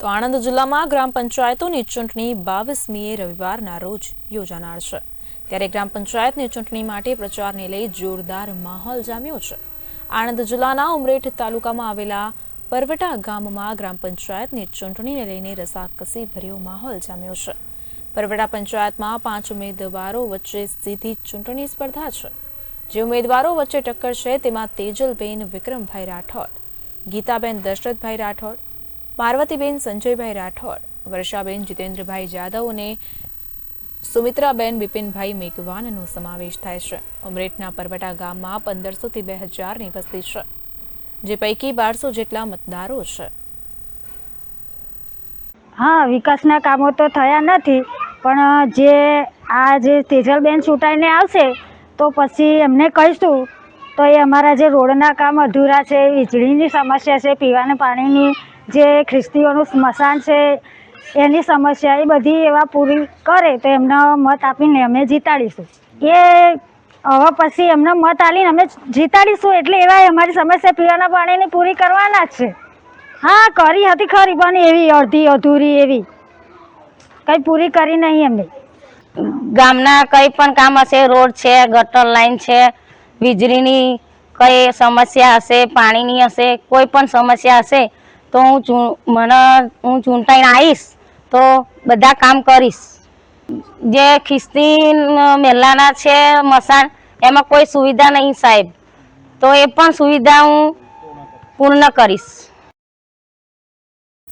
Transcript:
તો આણંદ જિલ્લામાં ગ્રામ પંચાયતોની ચૂંટણી બાવીસમીએ રવિવારના રોજ યોજાનાર છે. ત્યારે ગ્રામ પંચાયતની ચૂંટણી માટે પ્રચારને લઈ જોરદાર માહોલ જામ્યો છે. આણંદ જિલ્લાના ઉમરેઠ તાલુકામાં આવેલા પરવટા ગામમાં ગ્રામ પંચાયતની ચૂંટણીને લઈને રસાકસી ભર્યો માહોલ જામ્યો છે. પરવટા પંચાયતમાં પાંચ ઉમેદવારો વચ્ચે સીધી ચૂંટણી સ્પર્ધા છે. જે ઉમેદવારો વચ્ચે ટક્કર છે તેમાં તેજલબેન વિક્રમભાઈ રાઠોડ, ગીતાબેન દશરથભાઈ રાઠોડ પાર્વતીબેન, સંજયભાઈ રાઠોડ, વર્ષાબેન, જીતેન્દ્રભાઈ જાદવ અને સુમિત્રાબેન, બિપિનભાઈ મેઘવાનનો સમાવેશ થાય છે. ઉમરેઠના પરવટા ગામમાં પંદરસોથી બે હજારની વસ્તી છે, જે પૈકી બારસો જેટલા મતદારો છે. હા, વિકાસના કામો તો થયા નથી, પણ જે આ જે તેજલબેન ચૂંટાઈને આવશે, તો પછી એમને કહીશું તો એ અમારા જે રોડના કામ અધૂરા છે વીજળીની સમસ્યા છે, પીવાના પાણીની જે ખ્રિસ્તીઓનું સ્મશાન છે, એની સમસ્યા, એ બધી એવા પૂરી કરે તો એમનો મત આપીને અમે જીતાડીશું. એ હવે પછી એમનો મત આપીને અમે જીતાડીશું એટલે એવા અમારી સમસ્યા પીવાના પાણીની પૂરી કરવાના જ છે. હા, કરી હતી ખરી, પણ એવી અડધી અધૂરી એવી. કંઈ પૂરી કરી નહીં અમે ગામના કંઈ પણ કામ હશે, રોડ છે, ગટર લાઈન છે વીજળીની કઈ સમસ્યા હશે, પાણીની હશે, કોઈ પણ સમસ્યા હશે, તો હું ચૂં- મને, હું ચૂંટાઈને આવીશ, તો બધા કામ કરીશ. જે ખિસ્તી મેલાના છે, મસાણ, એમાં કોઈ સુવિધા નહીં સાહેબ. તો એ પણ સુવિધા હું પૂર્ણ કરીશ.